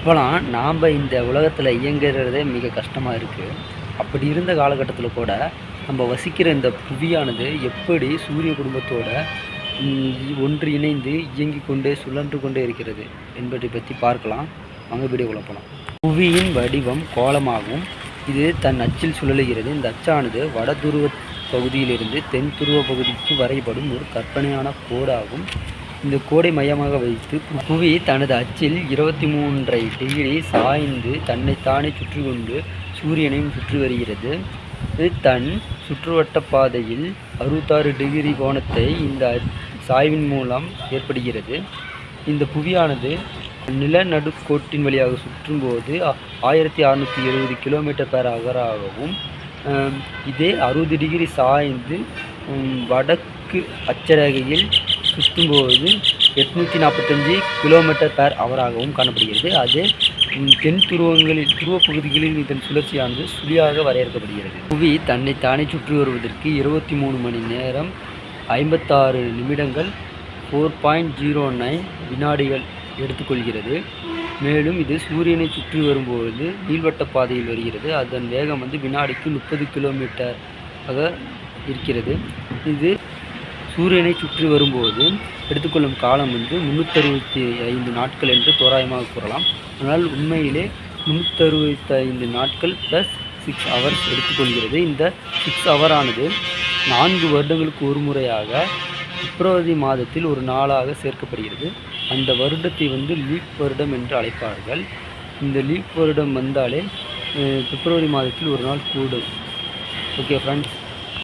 இப்போலாம் நாம் இந்த உலகத்தில் இயங்குறதே மிக கஷ்டமாக இருக்குது அப்படி இருந்த காலகட்டத்தில் கூட நம்ம வசிக்கிற இந்த புவியானது எப்படி சூரிய குடும்பத்தோட ஒன்று இணைந்து இயங்கிக் கொண்டே சுழன்று கொண்டே இருக்கிறது என்பதை பற்றி பார்க்கலாம். வாங்க வீடியோக்குள்ள போகலாம் புவியின் வடிவம் கோலமாகும் இது தன் அச்சில் சுழலுகிறது. இந்த அச்சானது வட துருவ பகுதியிலிருந்து தென் துருவ பகுதிக்கு வரைபடும் ஒரு கற்பனையான கோடாகும். இந்த கோடை மையமாக வைத்து புவி தனது அச்சில் இருபத்தி மூன்றை டிகிரி சாய்ந்து தன்னைத்தானே சுற்றி கொண்டு சூரியனையும் சுற்றி வருகிறது. இது தன் சுற்றுவட்ட பாதையில் அறுபத்தாறு டிகிரி கோணத்தை இந்த சாய்வின் மூலம் ஏற்படுகிறது. இந்த புவியானது நிலநடுக்கோட்டின் வழியாக சுற்றும்போது ஆயிரத்தி அறநூற்றி எழுபது கிலோமீட்டர் பேர் அகராகவும் இதே அறுபது டிகிரி சாய்ந்து வடக்கு அச்சரேகையில் சுற்றும்போது எட்நூற்றி நாற்பத்தஞ்சு கிலோமீட்டர் பேர் அவராகவும் காணப்படுகிறது. அது தென் துருவங்களில் துருவ பகுதிகளில் இதன் சுழற்சியானது சுழியாக வரையறுக்கப்படுகிறது. புவி தன்னை தானே சுற்றி வருவதற்கு இருபத்தி மூணு மணி நேரம் ஐம்பத்தாறு நிமிடங்கள் ஃபோர் பாயிண்ட் ஜீரோ நைன் வினாடிகள் எடுத்துக்கொள்கிறது. மேலும் இது சூரியனை சுற்றி வரும்போது நீள்வட்ட பாதையில் வருகிறது. அதன் வேகம் வந்து வினாடிக்கு முப்பது கிலோமீட்டர் ஆக இருக்கிறது. இது சூரியனை சுற்றி வரும்போது எடுத்துக்கொள்ளும் காலம் வந்து முந்நூற்றறுபத்தி ஐந்து நாட்கள் என்று தோராயமாக கூறலாம். ஆனால் உண்மையிலே முந்நூற்றறுபத்தி ஐந்து நாட்கள் ப்ளஸ் சிக்ஸ் ஹவர்ஸ் எடுத்துக்கொள்கிறது. இந்த சிக்ஸ் ஹவரானது நான்கு வருடங்களுக்கு ஒரு முறையாக பிப்ரவரி மாதத்தில் ஒரு நாளாக சேர்க்கப்படுகிறது. அந்த வருடத்தை வந்து லீப் வருடம் என்று அழைப்பார்கள். இந்த லீப் வருடம் வந்தாலே பிப்ரவரி மாதத்தில் ஒரு நாள் கூடும். Okay friends